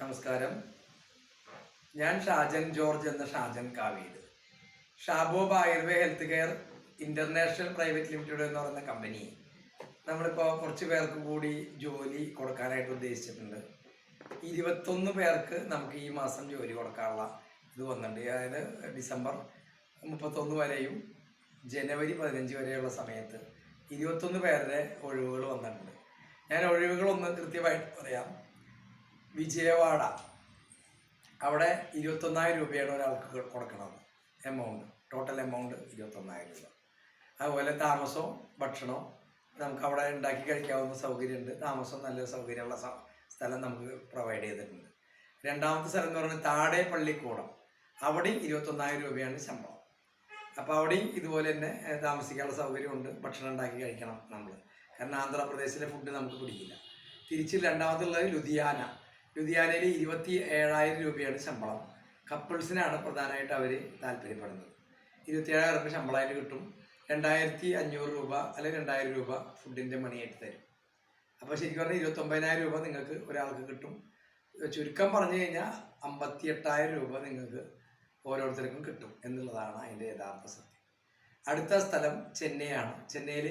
നമസ്കാരം. ഞാൻ ഷാജൻ ജോർജ് എന്ന Shajan Kaveed ഷാബോബ് Ayurveda health care international private limited എന്ന് പറയുന്ന കമ്പനി നമ്മളിപ്പോൾ കുറച്ച് പേർക്ക് കൂടി ജോലി കൊടുക്കാനായിട്ട് ഉദ്ദേശിച്ചിട്ടുണ്ട്. ഇരുപത്തൊന്ന് പേർക്ക് നമുക്ക് ഈ മാസം ജോലി കൊടുക്കാനുള്ള ഇത് വന്നിട്ടുണ്ട്. അതായത് ഡിസംബർ മുപ്പത്തൊന്ന് വരെയും ജനുവരി പതിനഞ്ച് വരെയുള്ള സമയത്ത് ഇരുപത്തൊന്ന് പേരുടെ ഒഴിവുകൾ വന്നിട്ടുണ്ട്. ഞാൻ ഒഴിവുകളൊന്ന് കൃത്യമായിട്ട് പറയാം. വിജയവാഡ. അവിടെ ഇരുപത്തൊന്നായിരം രൂപയാണ് ഒരാൾക്ക് കൊടുക്കണത് എമൗണ്ട് ടോട്ടൽ എമൗണ്ട് ഇരുപത്തൊന്നായിരം രൂപ. അതുപോലെ താമസവും ഭക്ഷണവും നമുക്ക് അവിടെ ഉണ്ടാക്കി കഴിക്കാവുന്ന സൗകര്യമുണ്ട്. താമസം നല്ല സൗകര്യമുള്ള സ്ഥലം നമുക്ക് പ്രൊവൈഡ് ചെയ്തിട്ടുണ്ട്. രണ്ടാമത്തെ സ്ഥലം എന്ന് പറയുന്നത് താഴെ പള്ളിക്കൂടം. അവിടെയും ഇരുപത്തൊന്നായിരം രൂപയാണ് ശമ്പളം. അപ്പോൾ അവിടെയും ഇതുപോലെ തന്നെ താമസിക്കാനുള്ള സൗകര്യമുണ്ട്. ഭക്ഷണം ഉണ്ടാക്കി കഴിക്കണം നമ്മൾ കാരണം ആന്ധ്രാപ്രദേശിലെ ഫുഡ് നമുക്ക് പിടിക്കില്ല. തിരിച്ച് രണ്ടാമതുള്ളത് ലുധിയാന. ലുധിയാനയിൽ ഇരുപത്തി ഏഴായിരം രൂപയാണ് ശമ്പളം. കപ്പിൾസിനാണ് പ്രധാനമായിട്ട് അവർ താല്പര്യപ്പെടുന്നത്. ഇരുപത്തി ഏഴായിരം രൂപ ശമ്പളമായിട്ട് കിട്ടും. രണ്ടായിരത്തി അഞ്ഞൂറ് രൂപ അല്ലെങ്കിൽ രണ്ടായിരം രൂപ ഫുഡിന്റെ മണിയായിട്ട് തരും. അപ്പോൾ ശരിക്കും പറഞ്ഞാൽ ഇരുപത്തൊമ്പതിനായിരം രൂപ നിങ്ങൾക്ക് ഒരാൾക്ക് കിട്ടും. ചുരുക്കം പറഞ്ഞു കഴിഞ്ഞാൽ അമ്പത്തി എട്ടായിരം രൂപ നിങ്ങൾക്ക് ഓരോരുത്തർക്കും കിട്ടും എന്നുള്ളതാണ് അതിന്റെ യഥാർത്ഥ സത്യം. അടുത്ത സ്ഥലം ചെന്നൈയാണ്. ചെന്നൈയിൽ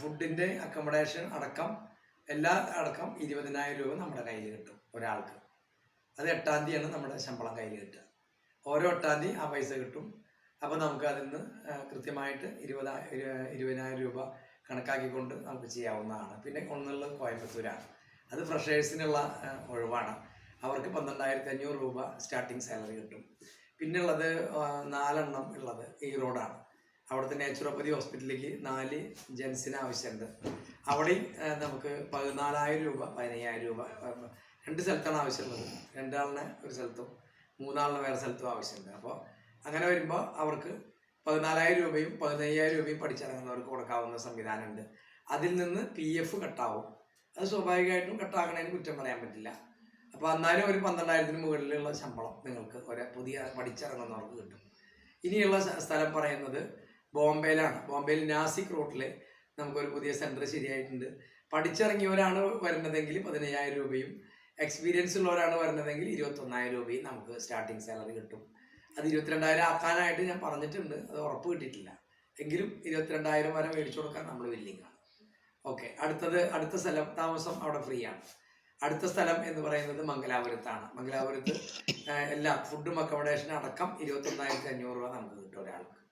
ഫുഡിന്റെ അക്കോമഡേഷൻ അടക്കം എല്ലാ അടക്കം ഇരുപതിനായിരം രൂപ നമ്മുടെ കയ്യിൽ കിട്ടും ഒരാൾക്ക്. അത് എട്ടാം തീയതിയാണ് നമ്മുടെ ശമ്പളം കയ്യിൽ കിട്ടുക. ഓരോ എട്ടാം തീയതി ആ പൈസ കിട്ടും. അപ്പോൾ നമുക്ക് അതിൽ നിന്ന് കൃത്യമായിട്ട് ഇരുപതാ ഇരു- ഇരുപതിനായിരം രൂപ കണക്കാക്കിക്കൊണ്ട് നമുക്ക് ചെയ്യാവുന്നതാണ്. പിന്നെ ഒന്നുള്ളത് കോയമ്പത്തൂരാണ്. അത് ഫ്രഷേഴ്സിനുള്ള ഒഴിവാണ്. അവർക്ക് പന്ത്രണ്ടായിരത്തി അഞ്ഞൂറ് രൂപ സ്റ്റാർട്ടിങ് സാലറി കിട്ടും. പിന്നുള്ളത് നാലെണ്ണം ഉള്ളത് ഈറോഡാണ് അവിടുത്തെ നേച്ചുറോപ്പതി ഹോസ്പിറ്റലിലേക്ക് നാല് ജെൻസിന് ആവശ്യമുണ്ട്. അവിടെയും നമുക്ക് പതിനാലായിരം രൂപ പതിനയ്യായിരം രൂപ രണ്ട് സ്ഥലത്താണ് ആവശ്യമുള്ളത്. രണ്ടാളിനെ ഒരു സ്ഥലത്തും മൂന്നാളിനെ വേറെ സ്ഥലത്തും ആവശ്യമുണ്ട്. അപ്പോൾ അങ്ങനെ വരുമ്പോൾ അവർക്ക് പതിനാലായിരം രൂപയും പതിനയ്യായിരം രൂപയും പഠിച്ചിറങ്ങുന്നവർക്ക് കൊടുക്കാവുന്ന സംവിധാനമുണ്ട്. അതിൽ നിന്ന് പി എഫ് കട്ടാവും. അത് സ്വാഭാവികമായിട്ടും കട്ടാക്കണതിന് കുറ്റം പറയാൻ പറ്റില്ല. അപ്പോൾ എന്നാലും ഒരു പന്ത്രണ്ടായിരത്തിന് മുകളിലുള്ള ശമ്പളം നിങ്ങൾക്ക് ഒരു പുതിയ പഠിച്ചിറങ്ങുന്നവർക്ക് കിട്ടും. ഇനിയുള്ള സ്ഥലം പറയുന്നത് ബോംബെയിലാണ്. ബോംബെയിൽ നാസിക് റൂട്ടിൽ നമുക്കൊരു പുതിയ സെന്റർ ശരിയായിട്ടുണ്ട്. പഠിച്ചിറങ്ങിയവരാണ് വരുന്നതെങ്കിൽ പതിനയ്യായിരം രൂപയും എക്സ്പീരിയൻസ് ഉള്ളവരാണ് വരുന്നതെങ്കിൽ ഇരുപത്തൊന്നായിരം രൂപയും നമുക്ക് സ്റ്റാർട്ടിങ് സാലറി കിട്ടും. അത് ഇരുപത്തിരണ്ടായിരം ആക്കാനായിട്ട് ഞാൻ പറഞ്ഞിട്ടുണ്ട്. അത് ഉറപ്പ് കിട്ടിയിട്ടില്ല. എങ്കിലും ഇരുപത്തിരണ്ടായിരം വരെ മേടിച്ചു കൊടുക്കാൻ നമ്മൾ വില്ലിങ്ങാണ് ഓക്കെ അടുത്തത് അടുത്ത സ്ഥലം താമസം അവിടെ ഫ്രീ ആണ്. അടുത്ത സ്ഥലം എന്ന് പറയുന്നത് മംഗലാപുരത്താണ്. മംഗലാപുരത്ത് എല്ലാ ഫുഡും അക്കോമഡേഷനും അടക്കം ഇരുപത്തൊന്നായിരത്തി അഞ്ഞൂറ് രൂപ നമുക്ക് കിട്ടും ഒരാൾക്ക്.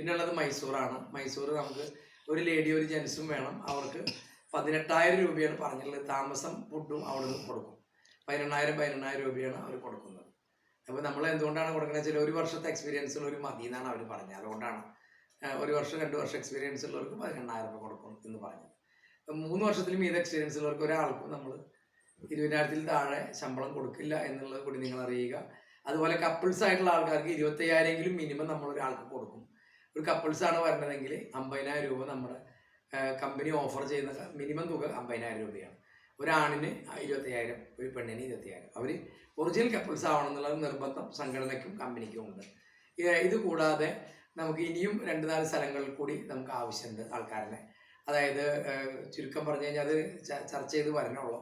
പിന്നെ ഉള്ളത് മൈസൂറാണ്. മൈസൂർ നമുക്ക് ഒരു ലേഡി ഒരു ജെൻസും വേണം. അവർക്ക് പതിനെട്ടായിരം രൂപയാണ് പറഞ്ഞിട്ടുള്ളത്. താമസം ഫുഡും അവിടെ നിന്ന് കൊടുക്കും. പതിനെണ്ണായിരം പതിനെണ്ണായിരം രൂപയാണ് അവർ കൊടുക്കുന്നത്. അപ്പോൾ നമ്മൾ എന്തുകൊണ്ടാണ് കൊടുക്കുന്നത് വെച്ചാൽ ഒരു വർഷത്തെ എക്സ്പീരിയൻസ് ഒരു മതി എന്നാണ് അവർ പറഞ്ഞത്. അതുകൊണ്ടാണ് ഒരു വർഷം രണ്ട് വർഷം എക്സ്പീരിയൻസ് ഉള്ളവർക്ക് പതിനെണ്ണായിരം രൂപ കൊടുക്കും എന്ന് പറഞ്ഞത്. മൂന്ന് വർഷത്തിൽ മീത എക്സ്പീരിയൻസ് ഉള്ളവർക്ക് ഒരാൾക്കും നമ്മൾ ഇരുപതിനായിരത്തിൽ താഴെ ശമ്പളം കൊടുക്കില്ല എന്നുള്ളത് കൂടി നിങ്ങൾ അറിയുക. അതുപോലെ കപ്പിൾസ് ആയിട്ടുള്ള ആൾക്കാർക്ക് ഇരുപത്തയ്യായിരമെങ്കിലും മിനിമം നമ്മൾ ഒരാൾക്ക് കൊടുക്കും. ഒരു കപ്പിൾസ് ആണ് വരണതെങ്കിൽ അമ്പതിനായിരം രൂപ നമ്മുടെ കമ്പനി ഓഫർ ചെയ്യുന്ന മിനിമം തുക അമ്പതിനായിരം രൂപയാണ്. ഒരാണിന് ഇരുപത്തയ്യായിരം ഒരു പെണ്ണിന് ഇരുപത്തയ്യായിരം. അവർ ഒറിജിനൽ കപ്പിൾസ് ആവണം എന്നുള്ളത് നിർബന്ധം സംഘടനയ്ക്കും കമ്പനിക്കും ഉണ്ട്. ഇത് കൂടാതെ നമുക്ക് ഇനിയും രണ്ട് നാല് സ്ഥലങ്ങളിൽ കൂടി നമുക്ക് ആവശ്യമുണ്ട് ആൾക്കാരനെ. അതായത് ചുരുക്കം പറഞ്ഞു കഴിഞ്ഞാൽ അത് ചർച്ച ചെയ്ത് വരണുള്ളൂ.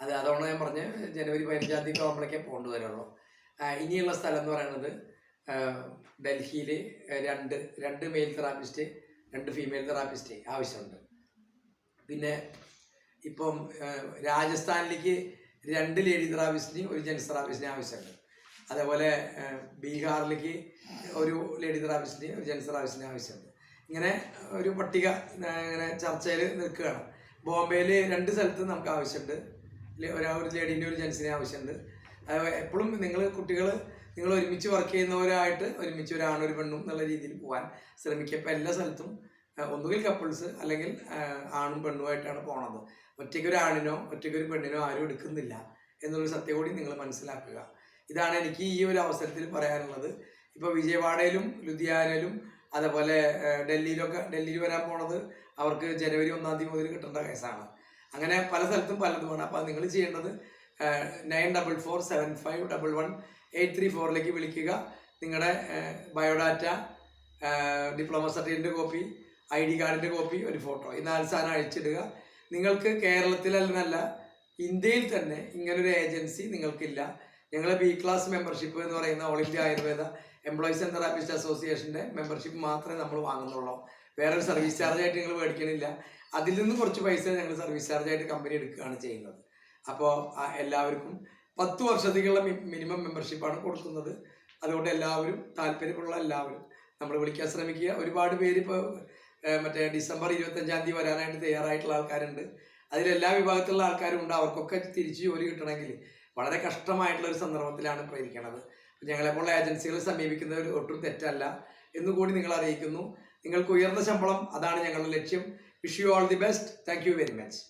അത് അതുകൊണ്ട് ഞാൻ പറഞ്ഞ് ജനുവരി പതിനഞ്ചാം തീയതി ആകുമ്പോഴേക്കേ പോകേണ്ടി വരുള്ളൂ. ഇനിയുള്ള സ്ഥലം എന്ന് പറയുന്നത് ഡൽഹിയിൽ രണ്ട് രണ്ട് മെയിൽ തെറാപ്പിസ്റ്റ് രണ്ട് ഫീമെയിൽ തെറാപ്പിസ്റ്റ് ആവശ്യമുണ്ട്. പിന്നെ ഇപ്പം രാജസ്ഥാനിലേക്ക് രണ്ട് ലേഡി തെറാപ്പിസ്റ്റിന് ഒരു ജെൻസ് തെറാപ്പിസ്റ്റിന് ആവശ്യമുണ്ട്. അതേപോലെ ബീഹാറിലേക്ക് ഒരു ലേഡി തെറാപ്പിസ്റ്റിന് ഒരു ജെൻസ് തെറാപ്പിസ്റ്റിന് ആവശ്യമുണ്ട്. ഇങ്ങനെ ഒരു പട്ടിക ഇങ്ങനെ ചർച്ചയിൽ നിൽക്കുകയാണ്. ബോംബെയിൽ രണ്ട് സ്ഥലത്ത് നമുക്ക് ആവശ്യമുണ്ട്. ഒരു ലേഡീന്റെ ഒരു ജെൻസിനെ ആവശ്യമുണ്ട്. എപ്പോഴും നിങ്ങൾ കുട്ടികൾ നിങ്ങൾ ഒരുമിച്ച് വർക്ക് ചെയ്യുന്നവരായിട്ട് ഒരുമിച്ച് ഒരു ഒരു പെണ്ണും എന്നുള്ള രീതിയിൽ പോകാൻ ശ്രമിക്കുക ഇപ്പം എല്ലാ സ്ഥലത്തും ഒന്നുകിൽ കപ്പിൾസ് അല്ലെങ്കിൽ ആണും പെണ്ണുമായിട്ടാണ് പോണത്. ഒറ്റയ്ക്ക് ഒരു ആണിനോ ഒറ്റയ്ക്ക് ഒരു പെണ്ണിനോ ആരും എടുക്കുന്നില്ല എന്നുള്ളൊരു സത്യം കൂടി നിങ്ങൾ മനസ്സിലാക്കുക. ഇതാണ് എനിക്ക് ഈ ഒരു അവസരത്തിൽ പറയാനുള്ളത്. ഇപ്പോൾ വിജയവാഡയിലും ലുധിയാനയിലും അതേപോലെ ഡൽഹിയിലൊക്കെ ഡൽഹിയിൽ വരാൻ പോണത് അവർക്ക് ജനുവരി ഒന്നാം തീയതി മുതൽ കിട്ടേണ്ട കേസാണ്. അങ്ങനെ പല സ്ഥലത്തും പലതുമാണ്. അപ്പോൾ നിങ്ങൾ ചെയ്യേണ്ടത് nine double four seven five double one eight three ഫോറിലേക്ക് വിളിക്കുക. നിങ്ങളുടെ ബയോഡാറ്റ ഡിപ്ലോമ സർട്ടിഫിക്കറ്റിന്റെ കോപ്പി ഐ ഡി കാർഡിന്റെ കോപ്പി ഒരു ഫോട്ടോ. ഈ നാല് സാധനം അയച്ചിടുക. നിങ്ങൾക്ക് കേരളത്തിലല്ലെന്നല്ല ഇന്ത്യയിൽ തന്നെ ഇങ്ങനൊരു ഏജൻസി നിങ്ങൾക്കില്ല. ഞങ്ങളെ ബി ക്ലാസ് മെമ്പർഷിപ്പ് എന്ന് പറയുന്ന all India Ayurveda employees and therapist അസോസിയേഷന്റെ മെമ്പർഷിപ്പ് മാത്രമേ നമ്മൾ വാങ്ങുന്നുള്ളൂ. വേറൊരു സർവീസ് ചാർജ് ആയിട്ട് നിങ്ങൾ മേടിക്കണില്ല. അതിൽ നിന്ന് കുറച്ച് പൈസ ഞങ്ങൾ സർവീസ് ചാർജ് ആയിട്ട് കമ്പനി എടുക്കുകയാണ് ചെയ്യുന്നത്. അപ്പോൾ എല്ലാവർക്കും പത്ത് വർഷത്തേക്കുള്ള മിനിമം മെമ്പർഷിപ്പാണ് കൊടുക്കുന്നത്. അതുകൊണ്ട് എല്ലാവരും താല്പര്യമുള്ള എല്ലാവരും നമ്മൾ വിളിക്കാൻ ശ്രമിക്കുക. ഒരുപാട് പേര് ഇപ്പോൾ മറ്റേ ഡിസംബർ ഇരുപത്തഞ്ചാം തീയതി വരാനായിട്ട് തയ്യാറായിട്ടുള്ള ആൾക്കാരുണ്ട്. അതിലെല്ലാ വിഭാഗത്തിലുള്ള ആൾക്കാരും ഉണ്ട്. അവർക്കൊക്കെ തിരിച്ച് ജോലി കിട്ടണമെങ്കിൽ വളരെ കഷ്ടമായിട്ടുള്ള ഒരു സന്ദർഭത്തിലാണ് ഇപ്പോൾ ഇരിക്കുന്നത് ഞങ്ങളെപ്പോലുള്ള ഏജൻസികളെ സമീപിക്കുന്നവർ ഒട്ടും തെറ്റല്ല എന്നുകൂടി നിങ്ങൾ അറിയിക്കുന്നു. നിങ്ങൾക്ക് ഉയർന്ന ശമ്പളം അതാണ് ഞങ്ങളുടെ ലക്ഷ്യം. Wish you all the best thank very much